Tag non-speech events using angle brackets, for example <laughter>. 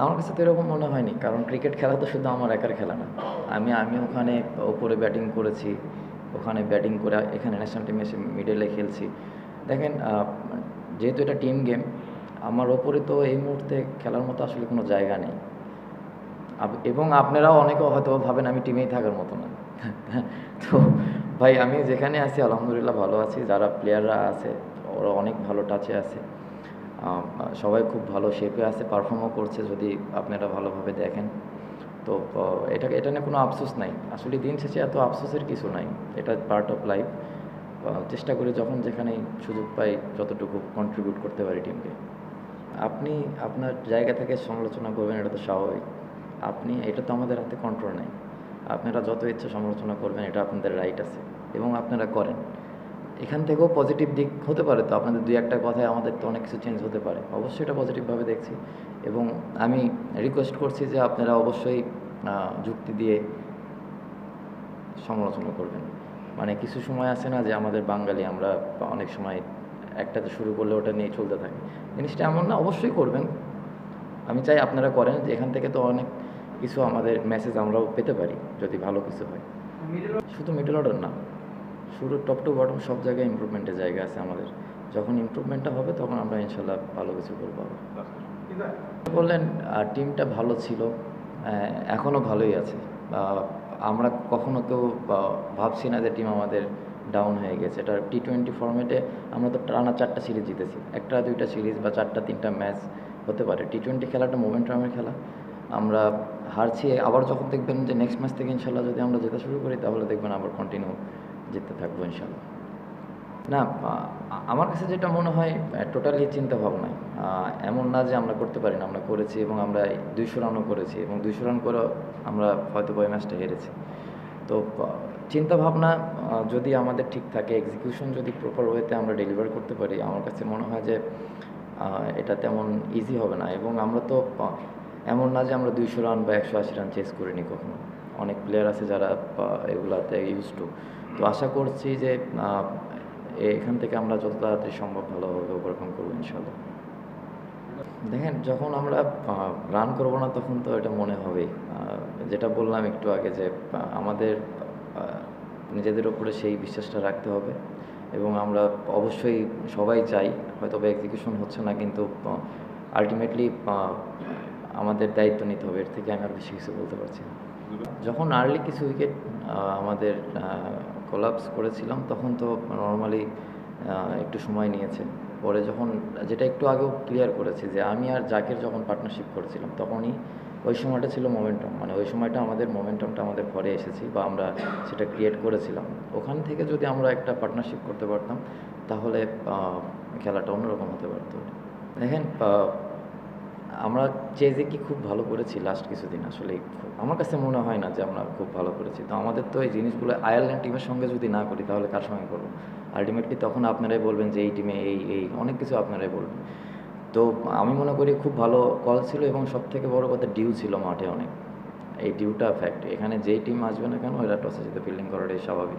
আমার কাছে তো এরকম মনে হয়নি, কারণ ক্রিকেট খেলা তো শুধু আমার একার খেলা না। আমি আমি ওখানে ওপরে ব্যাটিং করেছি, ওখানে ব্যাটিং করে এখানে ন্যাশনাল টিমে এসে মিডলে খেলছি। দেখেন যেহেতু এটা টিম গেম আমার ওপরে তো এই মুহূর্তে খেলার মতো আসলে কোনো জায়গা নেই। এবং আপনারাও অনেকে হয়তো ভাবেন আমি টিমেই থাকার মতো না। <laughs> তো ভাই, আমি যেখানে আছি, আলহামদুলিল্লাহ ভালো আছি। যারা প্লেয়াররা আছে, ওরা অনেক ভালো টাচে আছে। সবাই খুব ভালো শেপে আছে পারফর্মও করছে যদি আপনারা ভালোভাবে দেখেন। তো এটা এটা নিয়ে কোনো আফসোস নাই। আসলে দিন শেষে এত আফসোসের কিছু নাই। এটা পার্ট অফ লাইফ চেষ্টা করি যখন যেখানেই সুযোগ পাই যতটুকু কন্ট্রিবিউট করতে পারি টিমকে আপনি আপনার জায়গা থেকে সমালোচনা করবেন, এটা তো স্বাভাবিক। আপনি, এটা তো আমাদের হাতে কন্ট্রোল নেই। আপনারা যত ইচ্ছে সমালোচনা করবেন, এটা আপনাদের রাইট আছে। এবং আপনারা করেন। এখান থেকেও পজিটিভ দিক হতে পারে তো আপনাদের দুই একটা কথায় আমাদের তো অনেক কিছু চেঞ্জ হতে পারে। অবশ্যই এটা পজিটিভভাবে দেখছি এবং আমি রিকোয়েস্ট করছি যে আপনারা অবশ্যই যুক্তি দিয়ে সমালোচনা করবেন। মানে কিছু সময় আছে না যে আমাদের বাঙালি আমরা অনেক সময় একটাতে শুরু করলে ওটা নিয়ে চলতে থাকি। জিনিসটা এমন না অবশ্যই করবেন। আমি চাই আপনারা করেন যে এখান থেকে তো অনেক কিছু আমাদের মেসেজ আমরাও পেতে পারি যদি ভালো কিছু হয়। শুধু মিডল অর্ডার না। শুরু টপ টু বটম সব জায়গায় ইমপ্রুভমেন্টের জায়গা আছে আমাদের। যখন ইমপ্রুভমেন্টটা হবে, তখন আমরা ইনশাল্লাহ ভালো কিছু করব। বললেন টিমটা ভালো ছিল এখনও ভালোই আছে। আমরা কখনো কেউ ভাবছি না যে টিম আমাদের ডাউন হয়ে গেছে। এটা টি টোয়েন্টি ফর্মেটে আমরা তো টানা চারটা সিরিজ জিতেছি। একটা, দুইটা সিরিজ বা চারটা, তিনটা ম্যাচ হতে পারে। টি টোয়েন্টি খেলাটা মোমেন্টামের খেলা। আমরা হারছি। আবার যখন দেখবেন যে নেক্সট ম্যাচ থেকে ইনশাল্লাহ যদি আমরা যেতে শুরু করি, তাহলে দেখবেন আবার কন্টিনিউ জিততে থাকব ইনশাল্লাহ না আমার কাছে যেটা মনে হয় টোটালি চিন্তা ভাবনায় এমন না যে আমরা করতে পারি না, আমরা করেছি এবং আমরা দুইশো রানও করেছি এবং দুইশো রান করে আমরা হয়তো ওই ম্যাচটা হেরেছি। তো চিন্তা ভাবনা যদি আমাদের ঠিক থাকে এক্সিকিউশন যদি প্রপার ওয়েতে আমরা ডেলিভার করতে পারি, আমার কাছে মনে হয় যে এটা তেমন ইজি হবে না এবং আমরা তো এমন না যে আমরা দুইশো রান বা একশো আশি রান চেস করিনি কখনো। অনেক প্লেয়ার আছে যারা এগুলাতে ইউজ টু তো আশা করছি যে এখান থেকে আমরা যত তাড়াতাড়ি সম্ভব ভালোভাবে ওভারকাম করব ইনশাল্লাহ দেখেন, যখন আমরা রান করব না, তখন তো এটা মনে হবেই। যেটা বললাম একটু আগে যে আমাদের নিজেদের ওপরে সেই বিশ্বাসটা রাখতে হবে এবং আমরা অবশ্যই সবাই চাই, হয়তো এক্সিকিউশন হচ্ছে না, কিন্তু আলটিমেটলি আমাদের দায়িত্ব নিতে হবে। এর থেকে আমি আর বেশি কিছু বলতে পারছি যখন আর্লি কিছু উইকেট আমাদের কোলাপস করেছিলাম, তখন তো নর্মালি একটু সময় নিয়েছে। পরে যখন, যেটা একটু আগেও ক্লিয়ার করেছি যে আমি আর জাকের যখন পার্টনারশিপ করেছিলাম, তখনই ওই সময়টা ছিল মোমেন্টাম মানে ওই সময়টা আমাদের মোমেন্টামটা আমাদের ঘরে এসেছি বা আমরা সেটা ক্রিয়েট করেছিলাম। ওখান থেকে যদি আমরা একটা পার্টনারশিপ করতে পারতাম, তাহলে খেলাটা অন্যরকম হতে পারতো। দেখেন আমরা চেজে কি খুব ভালো করেছি লাস্ট কিছুদিন? আসলে আমার কাছে মনে হয় না যে আমরা খুব ভালো করেছি। তো আমাদের তো এই জিনিসগুলো আয়ারল্যান্ড টিমের সঙ্গে যদি না করি, তাহলে কার সঙ্গে করব? আলটিমেটলি তখন আপনারাই বলবেন যে এই টিমে এই এই, অনেক কিছু আপনারাই বলবেন। তো আমি মনে করি খুব ভালো কল ছিল এবং সব থেকে বড় কথা ডিউ ছিল মাঠে অনেক। এই ডিউটা ফ্যাক্ট এখানে যেই টিম আসবে না কেন, এরা টসে যেতে ফিল্ডিং করাটাই স্বাভাবিক।